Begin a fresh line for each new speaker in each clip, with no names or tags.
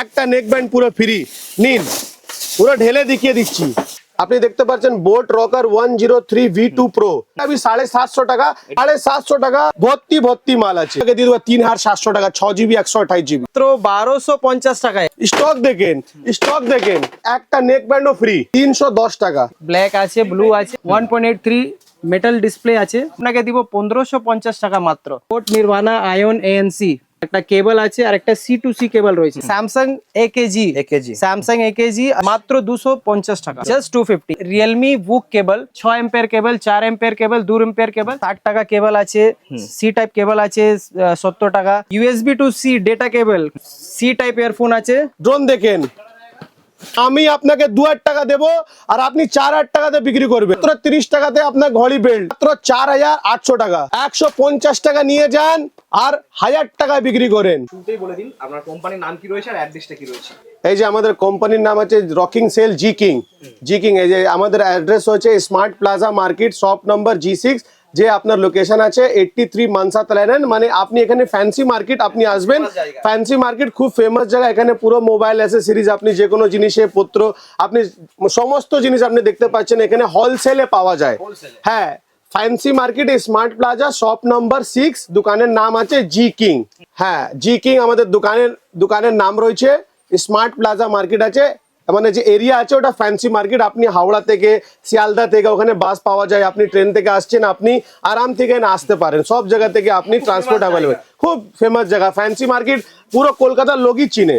একটা neck band পুরো free নিন। পুরো ঢেলে দেখিয়ে দিচ্ছি। আপনি দেখতে পাচ্ছেন boAt Rockerz one zero three V two pro আমি সাড়ে সাতশো টাকা সাড়ে সাতশো টাকা ভর্তি ভর্তি মাল আছে। দিয়ে দেবো তিন হাজার সাতশো টাকা ছ জিবি একশো আঠাইশ জিবি।
মাত্র বারোশো পঞ্চাশ টাকায়।
স্টক দেখেন স্টক দেখেন। একটা নেক ব্যান্ডও ফ্রি তিনশো দশ টাকা।
ব্ল্যাক আছে ব্লু আছে one point eight three metal display আছে। আপনাকে দিব পনেরোশো পঞ্চাশ টাকা মাত্র। কোট নির্বাণা আয়ন এএনসি একটা কেবল আছে আর একটা সি টু সি কেবল রয়েছে। Samsung A K G
AKG
Samsung A K G মাত্র দুশো পঞ্চাশ টাকা। Just two fifty Realme book cable ছ এম্পের কেবল চার এম্পের কেবল দু এম্পের কেবল ষাট টাকা কেবল আছে। সি টাইপ কেবল আছে সত্তর টাকা। USB two C data cable C type earphone আছে।
ড্রোন দেখেন। আমি আপনাকে দু হাজার টাকা দেবো আর আপনি চার হাজার টাকাতে বিক্রি করবেন। মাত্র তিরিশ টাকাতে আপনার ঘড়ি বেল্ট মাত্র চার হাজার আটশো টাকা। একশো পঞ্চাশ টাকা নিয়ে যান। আর হাজার টাকায় বিক্রি করেন।
শুরুতেই বলে দিন আপনার কোম্পানির নাম কি রয়েছে আর অ্যাড্রেসটা কি রয়েছে?
এই যে আমাদের কোম্পানির নাম আছে rocking sale G king G king এই যে আমাদের অ্যাড্রেস হচ্ছে smart plaza market shop number G six যে আপনার লোকেশন আছে এইটটি থ্রি মানসা তালাইন মানে আপনি এখানে ফ্যান্সি মার্কেট আপনি আসবেন। ফ্যান্সি মার্কেট খুব ফেমাস জায়গা। এখানে পুরো মোবাইল অ্যাসেসরিজ আপনি যে কোনো জিনিসে পত্র আপনি সমস্ত জিনিস আপনি দেখতে পাচ্ছেন। এখানে হোলসেলে পাওয়া যায়। হ্যাঁ fancy market smart plaza shop number six দোকানের নাম আছে জি কিং হ্যাঁ জি কিং আমাদের দোকানের দোকানের নাম রয়েছে। স্মার্ট প্লাজা মার্কেট আছে। মানে যে এরিয়া আছে ওটা ফ্যান্সি মার্কেট আপনি হাওড়া থেকে শিয়ালদা থেকে ওখানে বাস পাওয়া যায়। আপনি ট্রেন থেকে আসছেন আপনি আরাম থেকে আসতে পারেন। সব জায়গা থেকে আপনি ট্রান্সপোর্ট অ্যাভেলেবেল খুব ফেমাস জায়গা। ফ্যান্সি মার্কেট পুরো কলকাতার লোকই চিনে।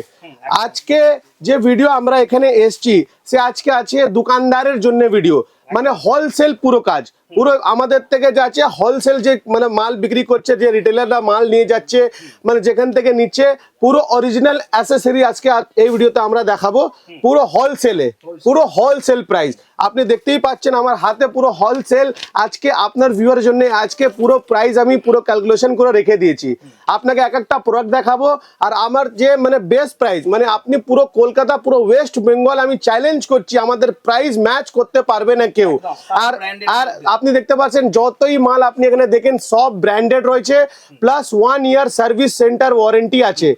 আজকে যে ভিডিও আমরা এখানে এসছি সে আজকে আছে দোকানদারের জন্য ভিডিও মানে হোলসেল পুরো কাজ। পুরো আমাদের থেকে যাচ্ছে হোলসেল যে মানে মাল বিক্রি করছে, যে রিটেলাররা মাল নিয়ে যাচ্ছে মানে যেখান থেকে নিচ্ছে পুরো অরিজিনাল অ্যাসেসরি আজকে এই ভিডিওতে আমরা দেখাবো। পুরো হোলসেলে পুরো হোলসেল প্রাইস আপনি দেখতেই পাচ্ছেন আমার হাতে পুরো হোলসেল আজকে আপনার ভিউয়ার জন্য আজকে পুরো প্রাইস আমি পুরো ক্যালকুলেশন করে রেখে দিয়েছি। আপনাকে এক একটা প্রোডাক্ট দেখাবো আর আমার যে মানে বেস্ট প্রাইস মানে আপনি পুরো কলকাতা পুরো ওয়েস্ট বেঙ্গল আমি চ্যালেঞ্জ করছি আমাদের প্রাইস ম্যাচ করতে পারবে না কেউ। আর আর আপনি দেখতে পাচ্ছেন যতই মাল আপনি এখানে দেখেন সব ব্র্যান্ডেড রয়েছে। Plus one year service centre warranty আছে।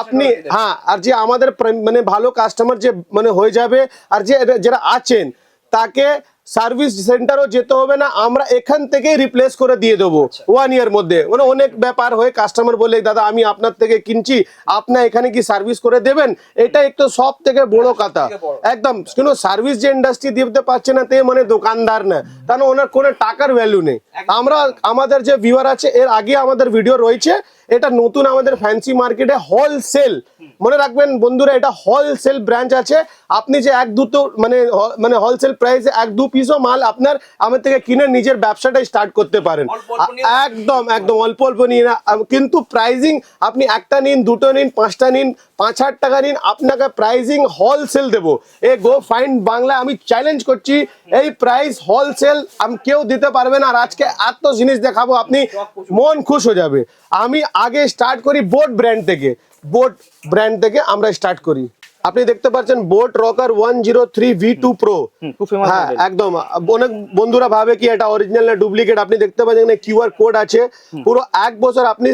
আপনি হ্যাঁ আর যে আমাদের মানে ভালো কাস্টমার যে মানে হয়ে যাবে আর যে যারা আছেন তাকে সার্ভিস সেন্টারও যেতে হবে না আমরা এখান থেকেই রিপ্লেস করে দিয়ে দেবো
আচ্ছা।
ওয়ান ইয়ার মধ্যে। মানে অনেক ব্যাপার হয়ে কাস্টমার বলে দাদা আমি আপনার থেকে কিনছি আপনার এখানে কি সার্ভিস করে দেবেন? এটা একটু সব থেকে বড় কথা। একদম কিন্তু সার্ভিস যে ইন্ডাস্ট্রি দিতে পারছে না তে মানে দোকানদার না। কারণ ওনার কোনো টাকার ভ্যালু নেই। আমরা আমাদের যে ভিউয়ার আছে এর আগে আমাদের ভিডিও রয়েছে এটা নতুন আমাদের ফ্যান্সি মার্কেটে হোলসেল মনে রাখবেন বন্ধুরা এটা হোলসেল ব্রাঞ্চ আছে। আপনি যে এক দুটো মানে মানে হোলসেল প্রাইসে এক দু পিসও মাল আপনার আমার থেকে কিনে নিজের ব্যবসাটা স্টার্ট করতে পারেন। একদম একদম অল্প অল্প নিয়ে না কিন্তু প্রাইজিং আপনি একটা নিন দুটো নিন পাঁচটা নিন পাঁচ হাজার টাকা নিন আপনাকে প্রাইজিং হোলসেল দেবো। এ গো ফাইন্ড বাংলা আমি চ্যালেঞ্জ করছি এই প্রাইস হোলসেল আমি কেউ দিতে পারবে না আর আজকে এত জিনিস দেখাবো আপনি মন খুশ হয়ে যাবে। আমি আগে স্টার্ট করি বোট ব্র্যান্ড থেকে। বোট ব্র্যান্ড থেকে আমরা স্টার্ট করি। আপনি দেখতে পাচ্ছেন boAt Rockerz one zero three V
two pro
হ্যাঁ একদম। অনেক বন্ধুরা ভাবে কি এটা অরিজিনাল না ডুপ্লিকেট আপনি দেখতে পাচ্ছেন এখানে কিউআর কোড আছে। পুরো এক বছর আপনি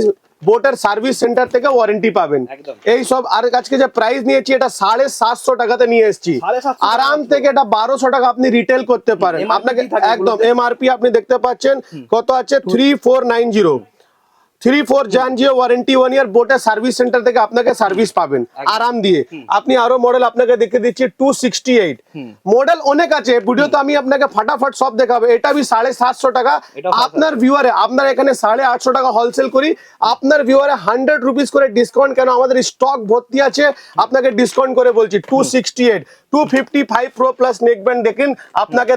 বোটের সার্ভিস সেন্টার থেকে ওয়ারেন্টি পাবেন। এই সব আর আজকে যে প্রাইস নিয়েছি এটা সাড়ে সাতশো টাকাতে নিয়ে এসেছি। আরাম থেকে এটা বারোশো টাকা আপনি রিটেল করতে পারেন। আপনাকে একদম? এমআরপি আপনি দেখতে পাচ্ছেন কত আছে? Three four nine zero three four জান জিও ওয়ারেন্টি ওয়ান ইয়ার বোটের সার্ভিস সেন্টার থেকে আপনাকে সার্ভিস পাবেন। আরাম দিয়ে। আপনি আরও মডেল আপনাকে দেখে দিচ্ছি টু সিক্সটি এইট মডেল অনেক আছে ভিডিও তো আমি আপনাকে ফাটাফাট সব দেখাবো। এটা আমি সাড়ে সাতশো টাকা। আপনার ভিউয়ারে আপনার এখানে সাড়ে আটশো টাকা হোলসেল করি। আপনার ভিউয়ারে হান্ড্রেড রুপিস করে ডিসকাউন্ট কেন আমাদের স্টক ভর্তি আছে? আপনাকে ডিসকাউন্ট করে বলছি two sixty eight two fifty five pro plus neckband দেখেন আপনাকে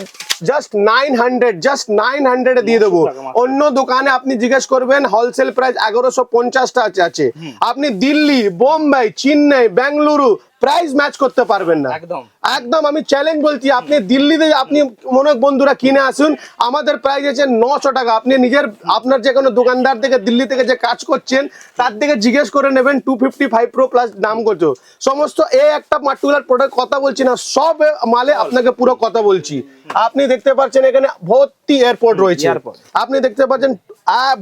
just nine hundred just nine হান্ড্রেডে দিয়ে দেবো। অন্য দোকানে আপনি জিজ্ঞেস করবেন হোলসেল প্রাইস এগারোশো পঞ্চাশটা আছে। আছে আপনি দিল্লি বোম্বাই চেন্নাই বেঙ্গালুরু প্রাইস ম্যাচ করতে পারবেন না।
একদম।
একদম আমি চ্যালেঞ্জ বলছি আপনি দিল্লিতে আপনি অনেক বন্ধুরা কিনে আসুন আমাদের প্রাইস আছে নশো টাকা। আপনি নিজের আপনার যে কোনো দোকানদার থেকে দিল্লি থেকে যে কাজ করছেন তার থেকে জিজ্ঞেস করে নেবেন two fifty five pro plus দাম করছ সমস্ত এই একটা পার্টিকুলার প্রোডাক্ট কথা বলছি না সব মালে আপনাকে পুরো কথা বলছি। আপনি দেখতে পাচ্ছেন এখানে ভর্তি এয়ারপোর্ট রয়েছে। আপনি দেখতে পাচ্ছেন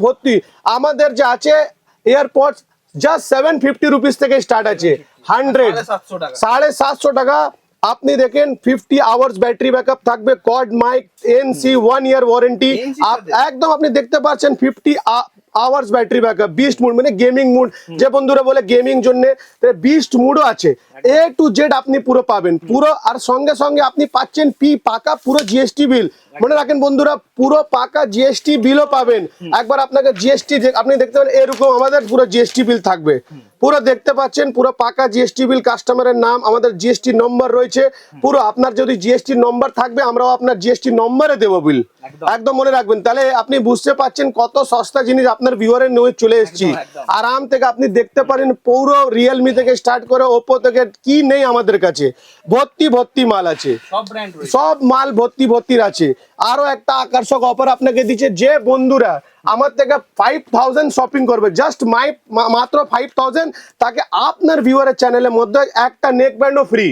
ভর্তি। আমাদের যে আছে airport just seven fifty rupees থেকে স্টার্ট আছে। হান্ড্রেড
সাড়ে সাতশো টাকা।
আপনি দেখেন ফিফটি আওয়ার্স ব্যাটারি ব্যাকআপ থাকবে quad mic ENC one
year warranty
একদম আপনি দেখতে পাচ্ছেন fifty hours battery backup beast mode মানে গেমিং মুড যে বন্ধুরা বলে গেমিং জন্য বিস্ট মুডও আছে। এ টু জেড আপনি পুরো পাবেন। পুরো আর সঙ্গে সঙ্গে আপনি পাচ্ছেন পি পাকা পুরো জিএসটি বিল মনে রাখেন বন্ধুরা পুরো পাকা জিএসটি বিলও পাবেন। একবার আপনাকে জিএসটি আপনি দেখতে পাবেন এরকম আমাদের পুরো জিএসটি বিল থাকবে। পুরো দেখতে পাচ্ছেন পুরো পাকা জিএসটি বিল কাস্টমারের নাম আমাদের জিএসটি নম্বর রয়েছে। পুরো আপনার যদি জিএসটি নম্বর থাকবে আমরাও আপনার জিএসটি নম্বরে দেবো বিল
একদম।
একদম মনে রাখবেন। তাহলে আপনি বুঝতে পাচ্ছেন কত সস্তা জিনিস আপনার ভিউয়ারের নিয়ে চলে এসেছি। আরাম থেকে আপনি দেখতে পারেন পৌর রিয়েলমি থেকে স্টার্ট করে ওপো থেকে কি নেই আমাদের কাছে। ভর্তি ভর্তি মাল আছে।
সব
মাল ভর্তি ভর্তির আছে। আরও একটা আকর্ষক অফার আপনাকে দিচ্ছে যে বন্ধুরা আমার থেকে ফাইভ থাউজেন্ড শপিং করবে। জাস্ট মাই মাত্র ফাইভ থাউজেন্ড তাকে আপনার ভিউয়ারের চ্যানেলের মধ্যে একটা নেক ব্যান্ডও ফ্রি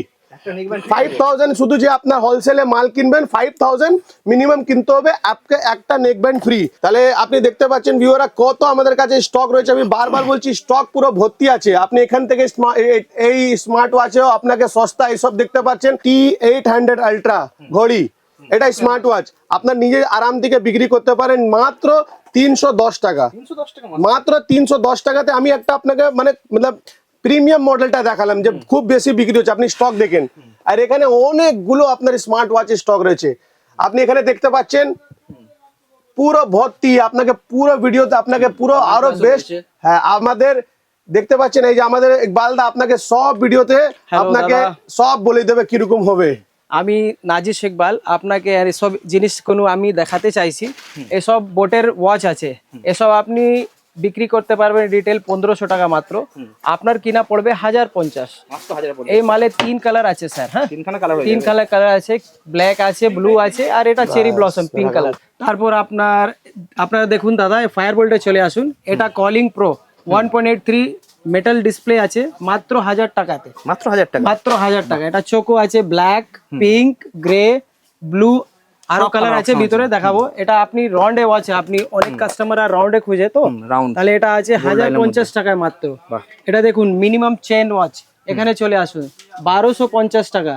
ফাইভ থাউজেন্ড শুধু যে আপনার হোলসেলে মাল কিনবেন ফাইভ থাউজেন্ড মিনিমাম কিনতে হবে আপকে একটা নেক ব্যান্ড ফ্রি তাহলে আপনি দেখতে পাচ্ছেন ভিউরা কত আমাদের কাছে স্টক রয়েছে। আমি বারবার বলছি স্টক পুরো ভর্তি আছে। আপনি এখান থেকে এই- স্মার্ট ওয়াচেও আপনাকে সস্তা এইসব দেখতে পাচ্ছেন টি এইট হান্ড্রেড আলট্রা ঘড়ি। এটা স্মার্ট ওয়াচ আপনার নিজে আরাম থেকে বিক্রি করতে পারেন মাত্র তিনশো দশ টাকা। মাত্র। তিনশো দশ টাকাতে আমি একটা আপনাকে মানে প্রিমিয়াম মডেলটা দেখালাম যে খুব বেশি বিক্রি হচ্ছে। আপনি স্টক দেখেন। আর এখানে অনেকগুলো আপনার স্মার্ট ওয়াচের স্টক রয়েছে। আপনি এখানে দেখতে পাচ্ছেন পুরো ভর্তি। আপনাকে পুরো ভিডিওতে আপনাকে পুরো আরও বেস্ট হ্যাঁ আমাদের দেখতে পাচ্ছেন এই যে আমাদের ইকবালদা আপনাকে সব ভিডিওতে আপনাকে সব বলে দেবে কীরকম হবে।
আমি নাজির শেখবাল আপনাকে আর এসব জিনিস কোনো আমি দেখাতে চাইছি। এসব বোটের ওয়াচ আছে। এসব আপনি বিক্রি করতে পারবেন রিটেল পনেরোশো টাকা মাত্র। আপনার কিনা পড়বে হাজার পঞ্চাশ।
হাজার
এই মালে তিন কালার আছে স্যার হ্যাঁ?
হয়ে
তিন কালার কালার আছে ব্ল্যাক আছে ব্লু আছে আর এটা চেরি ব্লসম পিঙ্ক কালার তারপর আপনার আপনারা দেখুন দাদা ফায়ার বোল্টে চলে আসুন। এটা calling pro one point eight three metal display আছে মাত্র হাজার টাকাতে।
মাত্র হাজার টাকা।
মাত্র হাজার টাকা। এটা চোকো আছে ব্ল্যাক পিঙ্ক গ্রে ব্লু
আরও
কালার আছে ভিতরে দেখাবো। এটা আপনি রাউন্ডে আছে আপনি অনেক কাস্টমার আর রাউন্ডে খুঁজে তো?
রাউন্ড
তাহলে এটা আছে হাজার পঞ্চাশ টাকায় মাত্র। এটা দেখুন মিনিমাম চেন ওয়াচ এখানে চলে আসুন। বারোশো পঞ্চাশ টাকা।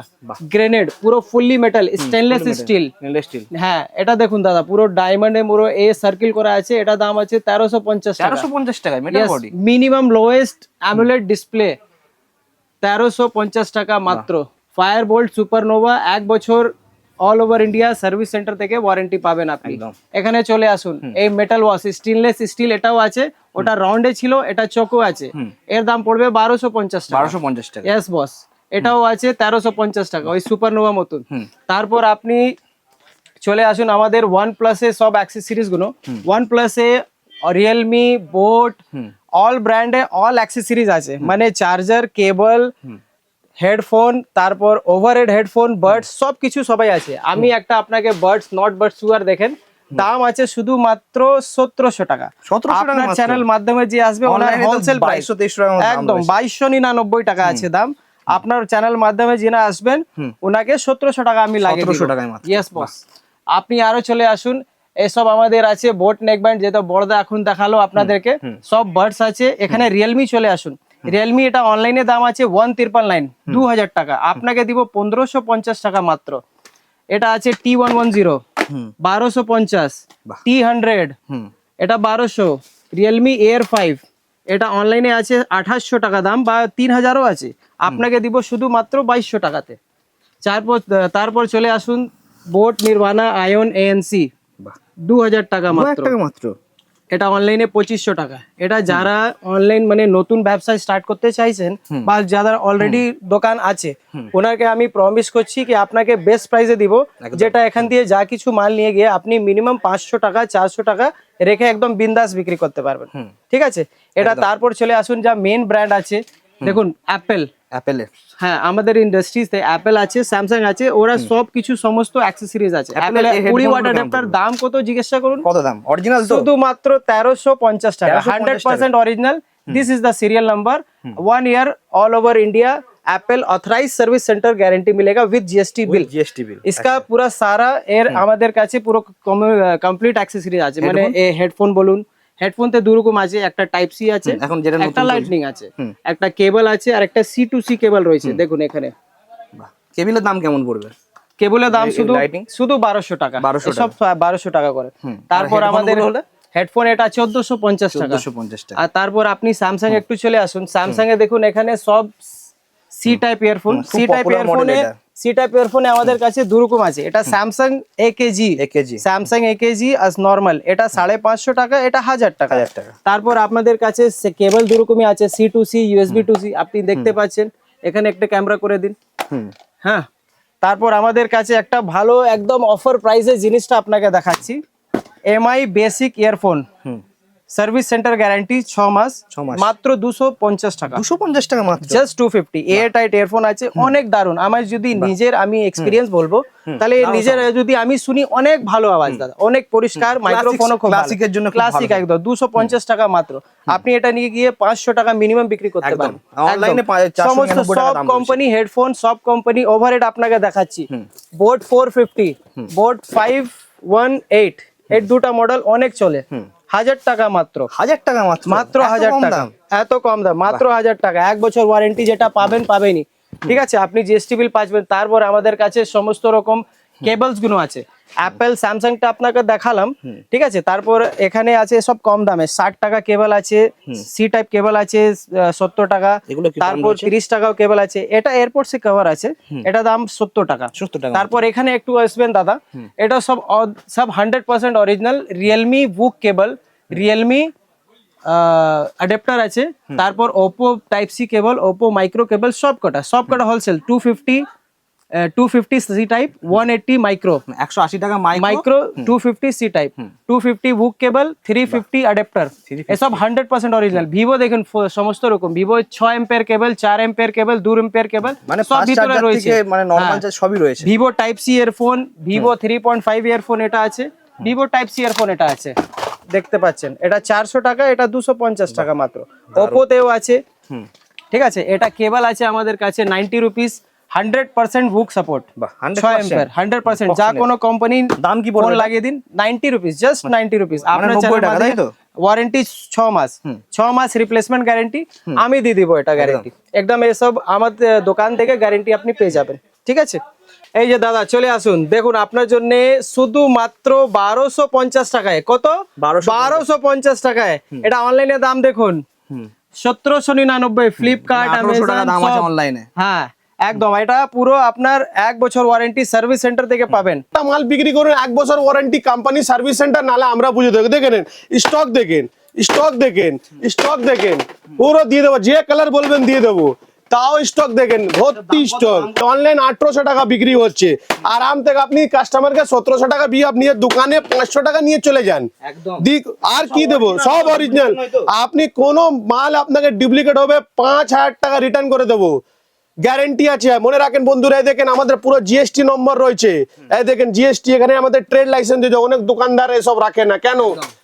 গ্রেনেড পুরো fully metal stainless
steel steel
হ্যাঁ এটা দেখুন দাদা পুরো ডায়মন্ডে পুরো এ সার্কেল করা আছে এটা দাম আছে তেরোশো পঞ্চাশ
তেরোশো পঞ্চাশ body
minimum lowest AMOLED display তেরোশো পঞ্চাশ টাকা মাত্র। ফায়ার বোল্ট সুপারনোভা এক বছর all over India service centre থেকে ওয়ারেন্টি পাবেন আপনি। এখানে চলে আসুন এই মেটাল ওয়াশ স্টেনলেস স্টিল এটাও আছে ওটা রাউন্ডে ছিল এটা চোকো আছে। এর দাম পড়বে বারোশো পঞ্চাশ টাকা।
বারোশো পঞ্চাশ টাকা।
ইয়েস বস এটাও আছে তেরোশো পঞ্চাশ টাকা ওই সুপারনোভা মতন। তারপর আপনি চলে আসুন আমাদের ওয়ান প্লাসে সব অ্যাক্সেসরিজগুলো। ওয়ান প্লাসে রিয়েলমি বোট অল ব্র্যান্ডে অল অ্যাক্সেসরিজ আছে। মানে চার্জার কেবল হেডফোন তারপর ওভারহেড হেডফোন বার্ডস সব কিছু সবাই আছে। আমি একটা আপনাকে বার্ডস নট বার্ডস সুগার দেখেন। দাম আছে শুধুমাত্র সতেরোশো টাকা। আপনার চ্যানেল মাধ্যমে যে আসবে ওনার হোলসেল প্রাইস
2200 2300 টাকার মতো দাম
একদম বাইশশো নিরানব্বই টাকা আছে দাম। আপনার চ্যানেল মাধ্যমে যিনি আসবেন ওনাকে সতেরোশো টাকা আমি লাগিয়ে
1700 টাকায়
ইয়েস বস আপনি আরও চলে আসুন। এসব আমাদের আছে বোট নেক ব্যান্ড যেটা বড়দা এখন দেখাল আপনাদেরকে। সব বার্ডস আছে। এখানে রিয়েলমি চলে আসুন। রিয়েলমি এটা অনলাইনে দাম আছে ওয়ান তিরপাল নাইন দু হাজার টাকা। আপনাকে দিব পনেরোশো পঞ্চাশ টাকা মাত্র। এটা আছে টি ওয়ান ওয়ান জিরো বারোশো পঞ্চাশ টি হান্ড্রেড এটা বারোশো রিয়েলমি এয়ার ফাইভ এটা অনলাইনে আছে আঠাশশো টাকা দাম বা তিন হাজারও আছে আপনাকে দিব শুধুমাত্র বাইশশো টাকাতে। তারপর তারপর চলে আসুন বোট নির্বাণা আয়ন এএনসি দু হাজার টাকা মাত্র।
টাকা মাত্র।
এটা অনলাইনে পঁচিশশো টাকা। এটা যারা অনলাইন মানে নতুন ব্যবসা স্টার্ট করতে চাইছেন বা যাদের অলরেডি দোকান আছে ওনাকে আমি প্রমিস করছি কি আপনাকে বেস্ট প্রাইসে দিব যেটা এখান দিয়ে যা কিছু মাল নিয়ে গিয়ে আপনি মিনিমাম পাঁচশো টাকা চারশো টাকা রেখে একদম বিন্দাস বিক্রি করতে পারবেন। ঠিক আছে? এটা তারপর চলে আসুন যা মেন ব্র্যান্ড আছে। দেখুন অ্যাপেল
অ্যাপেলের
হ্যাঁ আমাদের ইন্ডাস্ট্রিতে অ্যাপেল আছে স্যামসাং আছে ওরা সব কিছু সমস্ত অ্যাক্সেসরিজ আছে
Apple
অ্যাপেল
এর এই
কুড়ি
headphone
ওয়াট
গুলোর দাম
অ্যাডাপ্টার দাম কত জিজ্ঞাসা করুন
কত দাম অরিজিনাল তো
শুধুমাত্র তেরোশো পঞ্চাশ টাকা
1350
hundred percent original this is the serial number one year all over India Apple authorise service centre guarantee मिलेगा with GST bill
GST bill
इसका পুরো সারা এর আমাদের কাছে পুরো কমপ্লিট অ্যাক্সেসরিজ আছে মানে এ হেডফোন বলুন হেডফোনতে দু রকম আছে একটা টাইপ সি আছে
এখন যেটা
একটা লাইটনিং আছে একটা কেবল আছে আর একটা সি টু সি কেবল রয়েছে দেখুন এখানে।
কেবিলের দাম কেমন পড়বে?
কেবলের দাম শুধু? শুধু বারোশো টাকা।
1200
সব বারোশো টাকা করে। তারপর আমাদের
হলে?
হেডফোন এটা চোদ্দশো পঞ্চাশ টাকা।
চোদ্দশো পঞ্চাশ টাকা।
আর তারপর আপনি স্যামসাং একটু চলে আসুন। স্যামসাং এ দেখুন এখানে সব
C type
earphone C
type
ইয়ারফোনে। C type ইয়ারফোনে আমাদের কাছে দু রকম আছে। এটা Samsung A K G
AKG
Samsung A K G আজ নর্মাল এটা সাড়ে পাঁচশো টাকা এটা হাজার টাকা।
হাজার টাকা।
তারপর আপনাদের কাছে কেবল দু রকমই আছে C to C USB to C আপনি দেখতে পাচ্ছেন। এখানে একটা ক্যামেরা করে দিন। হ্যাঁ। তারপর আমাদের কাছে একটা ভালো একদম অফার প্রাইসে জিনিসটা আপনাকে দেখাচ্ছি। এমআই বেসিক ইয়ারফোন
হুম।
সার্ভিস সেন্টার গ্যারান্টি ছ মাস। মাত্র দুশো পঞ্চাশ টাকা।
দুশো পঞ্চাশ টাকা মাত্র?
Just two fifty air tight earphone আছে অনেক দারুণ। আমার যদি নিজের আমি এক্সপিরিয়েন্স বলব তাহলে নিজের যদি আমি শুনি অনেক ভালো আওয়াজ দাদা। অনেক পরিষ্কার মাইক্রোফোনও
classic এর জন্য
ক্লাসিক একদম দুশো পঞ্চাশ টাকা মাত্র। আপনি এটা নিয়ে গিয়ে পাঁচশো টাকা মিনিমাম বিক্রি করতে পারেন।
499
সমস্ত সব কোম্পানি হেডফোন সব কোম্পানি ওভারহেড আপনাকে দেখাচ্ছি। BoAt four fifty boAt five one eight এর দুটা মডেল অনেক চলে। হাজার টাকা মাত্র।
হাজার টাকা মাত্র?
মাত্র হাজার টাকা। এত কম দাম মাত্র হাজার টাকা। এক বছর ওয়ারেন্টি যেটা পাবেন পাবেনই। ঠিক আছে আপনি জিএসটি বিল পাচ্বেন তারপর আমাদের কাছে সমস্ত রকম কেবলসগুলো আছে। অ্যাপেল স্যামসাংটা আপনাকে দেখালাম ঠিক আছে? তারপর এখানে আছে সব কম দামে। ষাট টাকা কেবল আছে সি টাইপ কেবল আছে সত্তর টাকা। তারপর? তিরিশ টাকাও কেবল আছে। এটা এয়ারপোর্টসে কভার আছে। এটা দাম সত্তর টাকা। তারপর এখানে একটু আসবেন দাদা। এটা সব সব হান্ড্রেড পার্সেন্ট অরিজিনাল রিয়েলমি বুক কেবল রিয়েলমি অ্যাডাপ্টার আছে। তারপর Oppo type C cable Oppo micro cable সব কটা সব কটা wholesale two fifty two fifty C type one eighty micro
একশো আশি টাকা
micro two fifty C type two fifty বুক cable three fifty adapter এসব হান্ড্রেড পার্সেন্ট অরিজিনাল ভিভো দেখুন সমস্ত রকম। ভিভো ছ এম্পের কেবল চার এম্পের কেবল দু এম্পের কেবল
মানে
সব ভিতরে রয়েছে।
মানে নরমাল
হ্যাঁ।
সবই রয়েছে।
Vivo type C earphone Vivo three point five earphone এটা আছে। ভিভো টাইপ সি ইয়ারফোন এটা আছে। দেখতে পাচ্ছেন। এটা চারশো টাকা এটা দুশো পঞ্চাশ টাকা মাত্র। ওপোতেও আছে। ঠিক আছে? এটা কেবল আছে আমাদের কাছে নাইনটি রুপিস হান্ড্রেড পার্সেন্ট বুক সাপোর্ট
বাহ, 100%
ছয় এম্পের হান্ড্রেড পার্সেন্ট। যা কোনো কোম্পানি
দাম কি পড়বে?
লাগিয়ে দিন ninety rupees just ninety rupees আপনার
90
চ্যানেল
টাকা, তাই তো?
ওয়ারেন্টি ছ মাস। ছ মাস রিপ্লেসমেন্ট গ্যারেন্টি আমি দিয়ে দিব এটা গ্যারেন্টি একদম এসব আমাদের দোকান থেকে গ্যারেন্টি আপনি পেয়ে যাবেন। ঠিক আছে? এই যে দাদা চলে আসুন। দেখুন আপনার জন্য শুধুমাত্র বারোশো পঞ্চাশ টাকায় কত? বারোশো পঞ্চাশ। টাকায়। এটা অনলাইনে দাম দেখুন। সতেরোশো নিরানব্বই ফ্লিপকার্ট
অনলাইনে
হ্যাঁ। একদম এটা পুরো আপনার এক বছর ওয়ারেন্টি সার্ভিস সেন্টার থেকে পাবেন।
মাল বিক্রি করুন এক বছর ওয়ারেন্টি কোম্পানি সার্ভিস সেন্টার নালে আমরা বুঝে দেবো। দেখে নেন স্টক দেখেন স্টক দেখেন স্টক দেখেন পুরো দিয়ে দেবো যে কালার বলবেন দিয়ে দেবো। তাও স্টক দেখেন ভর্তি স্টক অনলাইন আঠারোশো টাকা বিক্রি হচ্ছে। আরাম থেকে আপনি কাস্টমারকে সতেরোশো টাকা বিয়ে আপনি দোকানে পাঁচশো টাকা নিয়ে চলে যান। আর কি দেবো? সব অরিজিনাল আপনি কোনো মাল আপনাকে ডুপ্লিকেট হবে পাঁচ হাজার টাকা রিটার্ন করে দেবো। গ্যারেন্টি আছে মনে রাখেন বন্ধুরা এই দেখেন আমাদের পুরো জিএসটি নম্বর রয়েছে। এই দেখেন জিএসটি এখানে আমাদের ট্রেড লাইসেন্স দিয়ে অনেক দোকানদার এসব রাখে না। কেন?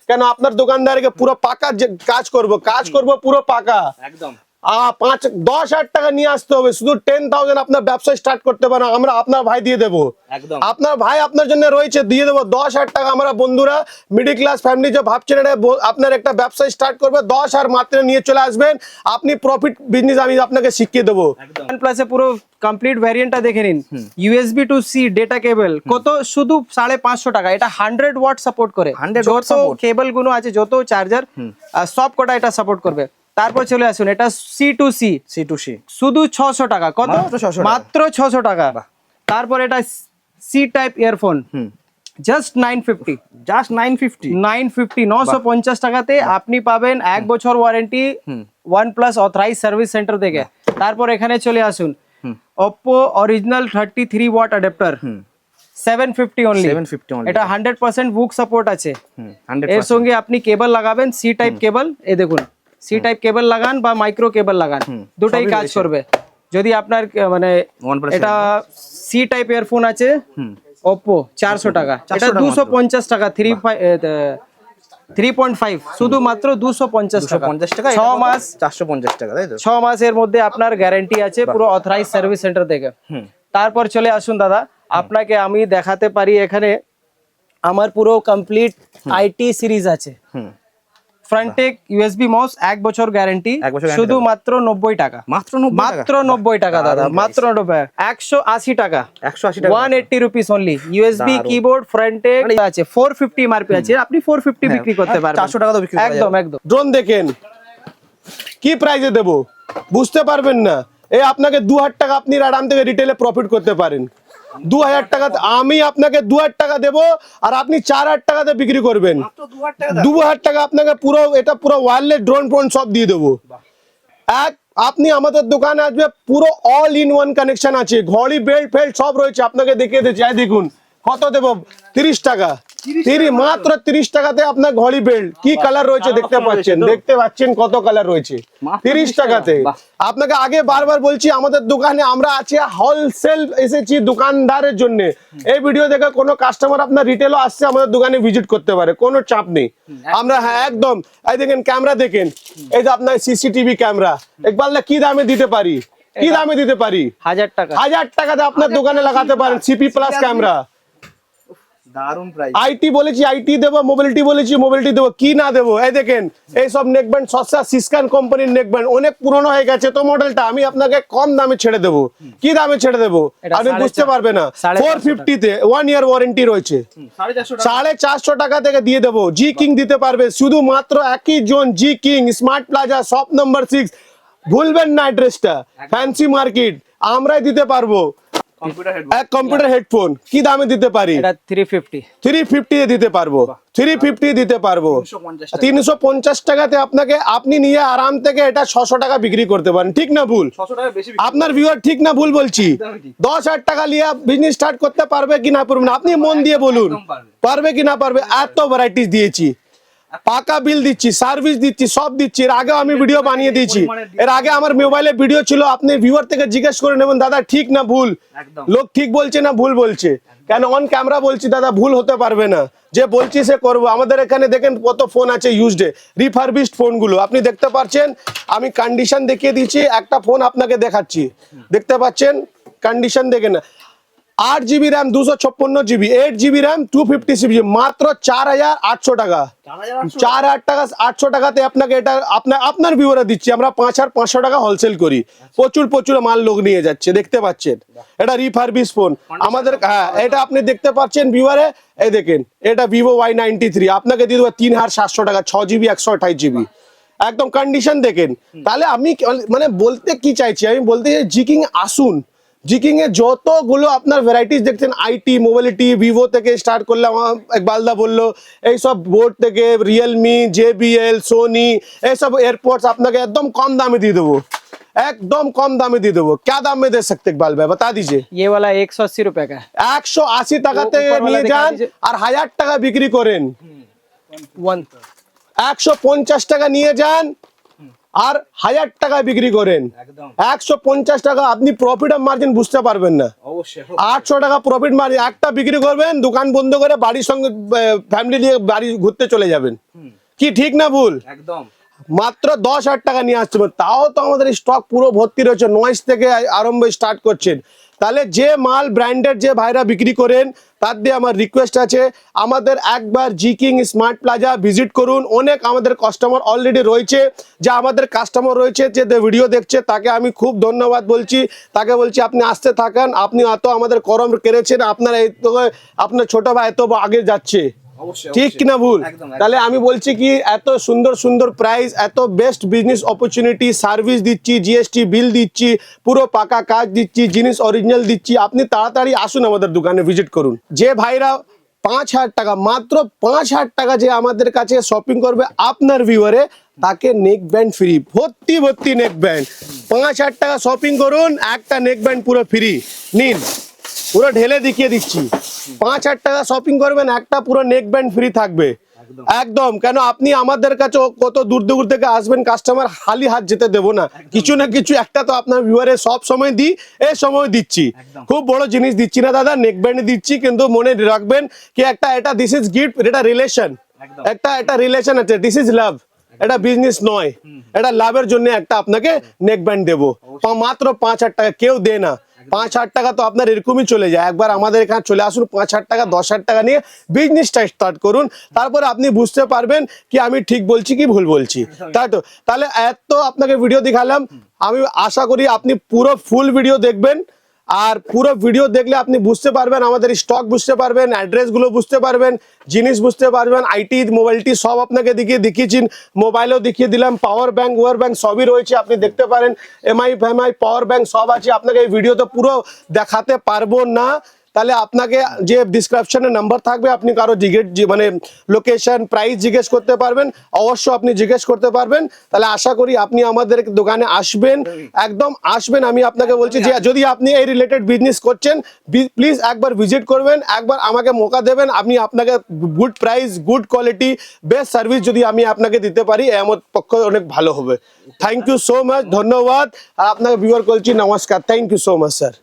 কেন? আপনার দোকানদারকে পুরো পাকা যে কাজ করব কাজ করব পুরো পাকা।
একদম।
পাঁচ দশ হাজার টাকা নিয়ে আসতে হবে। শুধু টেন থাউজেন্ড আপনার ব্যবসা স্টার্ট করতে পারেন আমরা আপনার ভাই দিয়ে দেবো। আপনার ভাই আপনার জন্য রয়েছে দিয়ে দেবো দশ হাজার টাকা। আমরা বন্ধুরা মিডিল ক্লাস ফ্যামিলি যে ভাবছেন এটা আপনার একটা ব্যবসা স্টার্ট করবে দশ হাজার মাত্র নিয়ে চলে আসবেন। আপনি প্রফিট বিজনেস আমি আপনাকে শিখিয়ে দেবো।
প্লাসে পুরো কমপ্লিট ভ্যারিয়েন্টটা দেখে নিন। USB to C data cable কত? শুধু সাড়ে পাঁচশো টাকা। এটা হান্ড্রেড ওয়াট সাপোর্ট করে।
100 watt
যত কেবলগুলো আছে যত চার্জার সব কটা এটা সাপোর্ট করবে। তারপর চলে আসুন এটা C to C
C to C
শুধু ছশো টাকা কত?
মাত্র 600
মাত্র ছশো টাকা। তারপর এটা C type earphone just nine fifty
just nine fifty
nine fifty নশো পঞ্চাশ টাকাতে আপনি পাবেন এক বছর warranty OnePlus authorise service centre থেকে। তারপর এখানে চলে আসুন। Oppo original thirty three watt adapter seven fifty only
750 only।
এটা হান্ড্রেড পার্সেন্ট বুক সাপোর্ট আছে। এর সঙ্গে আপনি কেবল লাগাবেন সি টাইপ কেবল এই দেখুন। সি টাইপ কেবল লাগান বা মাইক্রো কেবল লাগান দুটাই কাজ। করবে। যদি আপনার মানে এটা সি টাইপ ইয়ারফোন আছে ওপো চারশো টাকা। এটা দুশো পঞ্চাশ টাকা থ্রি থ্রি পয়েন্ট ফাইভ শুধুমাত্র দুশো পঞ্চাশ টাকা।
পঞ্চাশ টাকা
ছ মাস
চারশো পঞ্চাশ টাকা তাই তো?
ছ মাসের মধ্যে আপনার গ্যারান্টি আছে পুরো অথরাইজ সার্ভিস সেন্টার থেকে। তারপর চলে আসুন দাদা আপনাকে আমি দেখাতে পারি এখানে আমার পুরো কমপ্লিট আইটি সিরিজ আছে। ফ্রন্টেক ইউএসবি মাউস এক বছর গ্যারান্টি শুধু মাত্র নব্বই টাকা।
মাত্র
মাত্র নব্বই টাকা দাদা মাত্র নব্বই একশো আশি টাকা।
একশো আশি টাকা।
One eighty rupees only
USB
keyboard Frontech আছে ফোর ফিফটি এমআরপি আছে। আপনি ফোর ফিফটি বিক্রি করতে পারবেন।
চারশো টাকা তো বিক্রি
একদম একদম।
ড্রোন দেখেন। কি প্রাইজে দেব? বুঝতে পারবেন না। এই আপনাকে দু হাজার টাকা আপনি আরাম থেকে রিটেলে প্রফিট করতে পারেন। দু হাজার টাকা আমি আপনাকে দু হাজার টাকা দেবো আর আপনি চার হাজার টাকাতে বিক্রি করবেন। দু হাজার টাকা আপনাকে পুরো এটা পুরো ওয়ারলেস ড্রোন ফোন সব দিয়ে দেবো। এক আপনি আমাদের দোকানে আসবে পুরো অল ইন ওয়ান কানেকশন আছে ঘড়ি বেল্ট ফেল্ট সব রয়েছে আপনাকে দেখিয়ে দিচ্ছি। দেখুন কত দেবো? তিরিশ টাকা। মাত্র তিরিশ টাকাতে আপনার ঘড়ি বেল্ট কি কালার রয়েছে দেখতে পাচ্ছেন? দেখতে পাচ্ছেন কত কালার রয়েছে? তিরিশ টাকাতে। আপনাকে আগে বারবার বলছি আমাদের দোকানে আমরা আছি হোলসেল এসেছি দোকানদারের জন্য। এই ভিডিও দেখে কোনো কাস্টমার আপনার রিটেলও আসছে আমাদের দোকানে ভিজিট করতে পারে কোনো চাপ নেই। আমরা হ্যাঁ একদম। এই দেখেন ক্যামেরা দেখেন। এই যে আপনার সিসিটিভি ক্যামেরা একবার কি দামে দিতে পারি? কি দামে দিতে পারি?
হাজার টাকা।
হাজার টাকাতে আপনার দোকানে লাগাতে পারেন সিপি প্লাস ক্যামেরা
দারুণ প্রাইস
আইটি বলেছি আইটি দেবো মোবিলিটি বলেছি মোবিলিটি দেবো কি না দেবো? এই দেখেন এই সব নেকব্যান্ড সস্তা সিসকান কোম্পানির নেকব্যান্ড অনেক পুরনো হয়ে গেছে তো মডেলটা আমি আপনাকে কম দামে ছেড়ে দেবো। কি দামে ছেড়ে দেবো? আপনি বুঝতে পারবে না।
সাড়ে
ফোর
চারশো
ফিফটিতে ওয়ান ইয়ার ওয়ারেন্টি রয়েছে।
সাড়ে চারশো
সাড়ে চারশো টাকা থেকে দিয়ে দেবো। জি কিং দিতে পারবে শুধুমাত্র একই zone G king smart plaza shop number six ভুলবেন না অ্যাড্রেসটা ফ্যান্সি মার্কেট আমরাই দিতে পারব। এক কম্পিউটার হেডফোন কি দামে দিতে পারি?
থ্রি ফিফটি
থ্রি ফিফটি দিতে পারব। থ্রি ফিফটি দিতে পারব। তিনশো পঞ্চাশ টাকাতে আপনাকে আপনি নিয়ে আরাম থেকে এটা ছশো টাকা বিক্রি করতে পারেন। ঠিক না ভুল?
ছশো টাকা বেশি
আপনার ভিউয়ার ঠিক না ভুল বলছি। দশ হাজার টাকা নিয়ে বিজনেস স্টার্ট করতে পারবে কি না পারবে না? আপনি মন দিয়ে বলুন।
পারবে।
পারবে কি না পারবে? এত ভ্যারাইটিস দিয়েছি। পাকা বিল দিচ্ছি সার্ভিস দিচ্ছি সব দিচ্ছি। এর আগে আমি ভিডিও বানিয়ে দিয়েছি। এর আগে আমার মোবাইলে ভিডিও ছিল আপনি ভিউয়ার থেকে জিজ্ঞেস করে নেবেন দাদা ঠিক না ভুল? লোক ঠিক বলছে না ভুল বলছে? কেন অন ক্যামেরা বলছি দাদা ভুল হতে পারবে না। যে বলছি সে করব। আমাদের এখানে দেখেন কত ফোন আছে ইউজডে রিফারবিশড ফোনগুলো আপনি দেখতে পাচ্ছেন আমি কন্ডিশন দেখিয়ে দিচ্ছি একটা ফোন আপনাকে দেখাচ্ছি। দেখতে পাচ্ছেন? কন্ডিশন দেখেন আট জিবি র্যাম দুশো ছপ্পন্ন GB eight GB RAM two fifty GB মাত্র চার হাজার আটশো টাকা। চার হাজার টাকা আটশো টাকাতে আপনাকে এটা আপনার আপনার ভিউরে দিচ্ছি। আমরা পাঁচ হাজার পাঁচশো টাকা হোলসেল করি। প্রচুর প্রচুর মাল লোক নিয়ে যাচ্ছে দেখতে পাচ্ছেন? এটা রিফারবিশ ফোন আমাদের হ্যাঁ এটা আপনি দেখতে পাচ্ছেন ভিউয়ারে এই দেখেন এটা ভিভো ওয়াই নাইনটি থ্রি আপনাকে দিয়ে দেবো তিন হাজার সাতশো টাকা ছ জিবি একশো আঠাশ জিবি একদম কন্ডিশন দেখেন। তাহলে আমি মানে বলতে কি চাইছি? আমি বলতে চাই জিকিং আসুন। জিকিং এ যতগুলো আপনার ভ্যারাইটিস দেখছেন আইটি মোবাইলিটি ভিভো থেকে স্টার্ট করলে আমার একবালদা বললো এইসব বোর্ড থেকে রিয়েলমি জেবিএল সোনি এইসব এয়ারপোর্টস আপনাকে একদম কম দামে দিয়ে দেবো একদম কম দামে দিয়ে দেবো क्या दाम में दे सकते इकबाल भाई बता दीजिए
ये वाला एक सौ अस्सी रुपए का है
একশো আশি টাকাতে
ऊपर वाला
নিয়ে
दिखा
যান
दीजिए।
আর হাজার টাকা বিক্রি করেন
वन
একশো পঞ্চাশ টাকা নিয়ে যান আর হাজার টাকায় বিক্রি করেন। একশো পঞ্চাশ টাকা আপনি প্রফিট আর মার্জিন বুঝতে পারবেন না। আটশো টাকা প্রফিট মার্জিন একটা বিক্রি করবেন দোকান বন্ধ করে বাড়ির সঙ্গে ফ্যামিলি নিয়ে বাড়ি ঘুরতে চলে যাবেন। কি ঠিক না ভুল?
একদম।
মাত্র দশ হাজার টাকা নিয়ে আসছে তাও তো আমাদের স্টক পুরো ভর্তি রয়েছে নয়েস থেকে আরম্ভ স্টার্ট করছেন। তাহলে যে মাল ব্র্যান্ডেড যে ভাইরা বিক্রি করেন, তার দিয়ে আমার রিকোয়েস্ট আছে, আমাদের একবার G king smart plaza visit করুন। অনেক আমাদের কাস্টমার অলরেডি রয়েছে, যা আমাদের কাস্টমার রয়েছে, যে ভিডিও দেখছে, তাকে আমি খুব ধন্যবাদ বলছি। তাকে বলছি, আপনি আসতে থাকেন, আপনি এত আমাদের করম কেড়েছেন, আপনার এই আপনার ছোটো ভাই এত আগে যাচ্ছে। ঠিক। কিনা ভুল। তাহলে আমি বলছি কি এত সুন্দর সুন্দর প্রাইস এত বেস্ট বিজনেস অপরচুনিটি সার্ভিস দিচ্ছি জিএসটি বিল দিচ্ছি পুরো পাকা কাজ দিচ্ছি জিনিস অরিজিনাল দিচ্ছি আপনি তাড়াতাড়ি আসুন আমাদের দোকানে ভিজিট করুন। যে ভাইরা পাঁচ হাজার টাকা মাত্র পাঁচ হাজার টাকা যে আমাদের কাছে শপিং করবে আপনার ভিউয়ারে তাকে নেক ব্যান্ড ফ্রি ভর্তি ভর্তি নেক ব্যান্ড পাঁচ হাজার টাকা শপিং করুন একটা নেক ব্যান্ড পুরো ফ্রি নিন। পুরো ঢেলে দেখিয়ে দিচ্ছি। পাঁচ হাজার টাকা শপিং করবেন একটা পুরো নেক ব্যান্ড ফ্রি থাকবে। একদম। কেন আপনি আমাদের কাছে কত দূর দূর থেকে আসবেন কাস্টমার খালি হাত যেতে দেবো না। কিছু না কিছু একটা তো আপনার ভিউয়ারে সব সময় দিই এই সময় দিচ্ছি। খুব বড় জিনিস দিচ্ছি না দাদা নেক ব্যান্ড দিচ্ছি কিন্তু মনে রাখবেন কি একটা এটা দিস ইজ গিফট এটা রিলেশন। একটা এটা রিলেশন আছে দিস ইজ লাভ এটা বিজনেস নয়। এটা লাভের জন্য একটা আপনাকে নেক ব্যান্ড দেবো। মাত্র পাঁচ হাজার টাকা কেউ দে না। পাঁচ হাজার টাকা তো আপনার এরকমই চলে যায়। একবার আমাদের এখানে চলে আসুন, পাঁচ হাজার টাকা, দশ হাজার টাকা নিয়ে বিজনেসটা স্টার্ট করুন। তারপরে আপনি বুঝতে পারবেন কি আমি ঠিক বলছি কি ভুল বলছি। তাই তো? তাহলে এত আপনাকে ভিডিও দেখালাম। আমি আশা করি আপনি পুরো ফুল ভিডিও দেখবেন। আর পুরো ভিডিও দেখলে আপনি বুঝতে পারবেন, আমাদের স্টক বুঝতে পারবেন অ্যাড্রেসগুলো বুঝতে পারবেন, জিনিস বুঝতে পারবেন আইটি মোবাইলটি সব আপনাকে দেখিয়ে দেখিয়েছি মোবাইলও দেখিয়ে দিলাম পাওয়ার ব্যাঙ্ক ওয়ার ব্যাঙ্ক সবই রয়েছে, আপনি দেখতে পারেন এমআই ফেমআই পাওয়ার ব্যাঙ্ক সব আছে, আপনাকে এই ভিডিওতে পুরো দেখাতে পারব না। তাহলে আপনাকে যে ডিসক্রিপশনে নাম্বার থাকবে, আপনি কারও জিজ্ঞেস মানে লোকেশন প্রাইস জিজ্ঞেস করতে পারবেন অবশ্য আপনি জিজ্ঞেস করতে পারবেন। তাহলে আশা করি আপনি আমাদের দোকানে আসবেন, একদম আসবেন। আমি আপনাকে বলছি যে, যদি আপনি এই রিলেটেড বিজনেস করছেন প্লিজ একবার ভিজিট করবেন, একবার আমাকে মৌকা দেবেন। আমি আপনাকে good price good quality best service যদি আমি আপনাকে দিতে পারি আমার পক্ষ অনেক ভালো হবে। থ্যাংক ইউ সো মাচ ধন্যবাদ। আর আপনাকে ভিউয়ার করছি, নমস্কার। Thank you so much sir